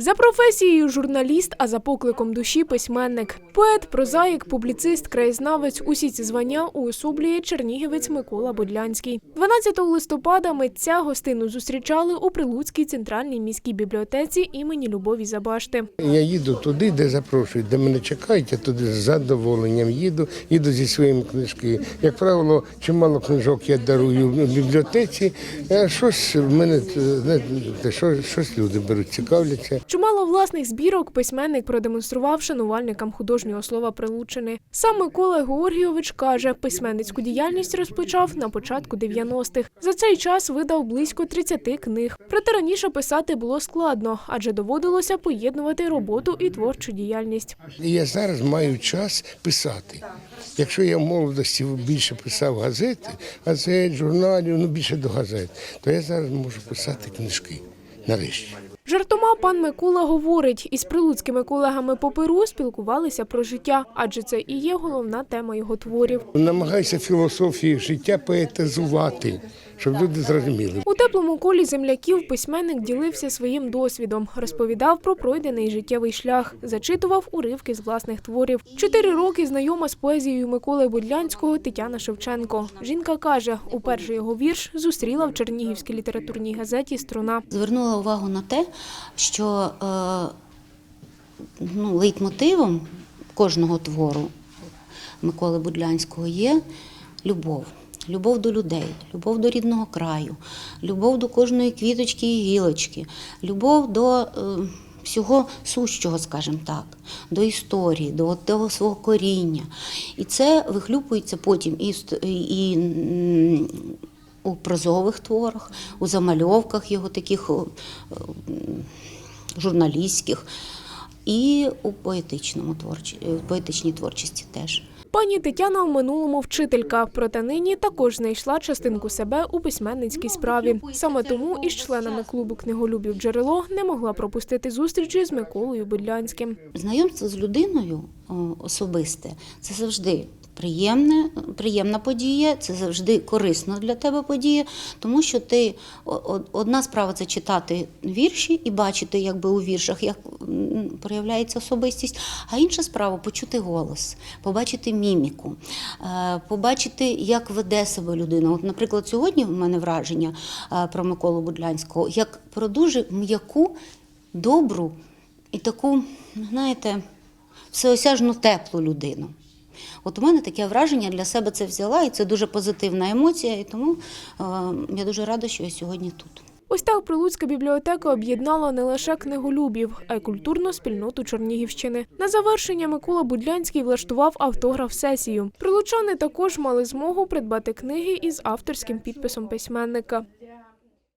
За професією журналіст, а за покликом душі письменник. Поет, прозаїк, публіцист, краєзнавець. Усі ці звання уособлює чернігівець Микола Бодлянський. 12 листопада митця гостину зустрічали у Прилуцькій центральній міській бібліотеці імені Любові Забашти. Я їду туди, де запрошують, де мене чекають, я туди з задоволенням їду, їду зі своїми книжки. Як правило, чимало книжок я дарую в бібліотеці, щось в мене знаєте, щось люди беруть, цікавляться. Чимало власних збірок письменник продемонстрував шанувальникам художнього слова Прилучини. Сам Микола Георгійович каже, письменницьку діяльність розпочав на початку 90-х. За цей час видав близько 30 книг. Проте раніше писати було складно, адже доводилося поєднувати роботу і творчу діяльність. Я зараз маю час писати. Якщо я в молодості більше писав газети, газет, журналів, ну більше до газет, то я зараз можу писати книжки. Нарешті. Жартома пан Микола говорить, із прилуцькими колегами по перу спілкувалися про життя, адже це і є головна тема його творів. Намагайся філософію життя поетизувати, щоб люди зрозуміли. У теплому колі земляків письменник ділився своїм досвідом, розповідав про пройдений життєвий шлях, зачитував уривки з власних творів. Чотири роки знайома з поезією Миколи Будлянського Тетяна Шевченко. Жінка каже, уперше його вірш зустріла в Чернігівській літературній газеті Струна. Звернула увагу на те, що е, ну, лейтмотивом кожного твору Миколи Будлянського є любов. Любов до людей, любов до рідного краю, любов до кожної квіточки і гілочки, любов до е, всього сущого, скажімо так, до історії, до того свого коріння. І це вихлюпується потім і, і у прозових творах, у замальовках його таких журналістських, і у поетичному творчі, е, поетичній творчості теж. Пані Тетяна в минулому вчителька, проте нині також знайшла частинку себе у письменницькій справі. Саме тому із членами клубу книголюбів джерело не могла пропустити зустрічі з Миколою Будлянським. Знайомство з людиною особисте це завжди приємне, приємна подія, це завжди корисна для тебе подія, тому що ти одна справа це читати вірші і бачити, якби у віршах, як проявляється особистість, а інша справа почути голос, побачити міміку, е, побачити, як веде себе людина. От, наприклад, сьогодні в мене враження е, про Миколу Будлянського як про дуже м'яку, добру і таку, знаєте, всеосяжну теплу людину. От у мене таке враження для себе це взяла, і це дуже позитивна емоція, і тому е, я дуже рада, що я сьогодні тут. Ось так Прилуцька бібліотека об'єднала не лише книголюбів, а й культурну спільноту Чернігівщини. На завершення Микола Будлянський влаштував автограф-сесію. Прилучани також мали змогу придбати книги із авторським підписом письменника.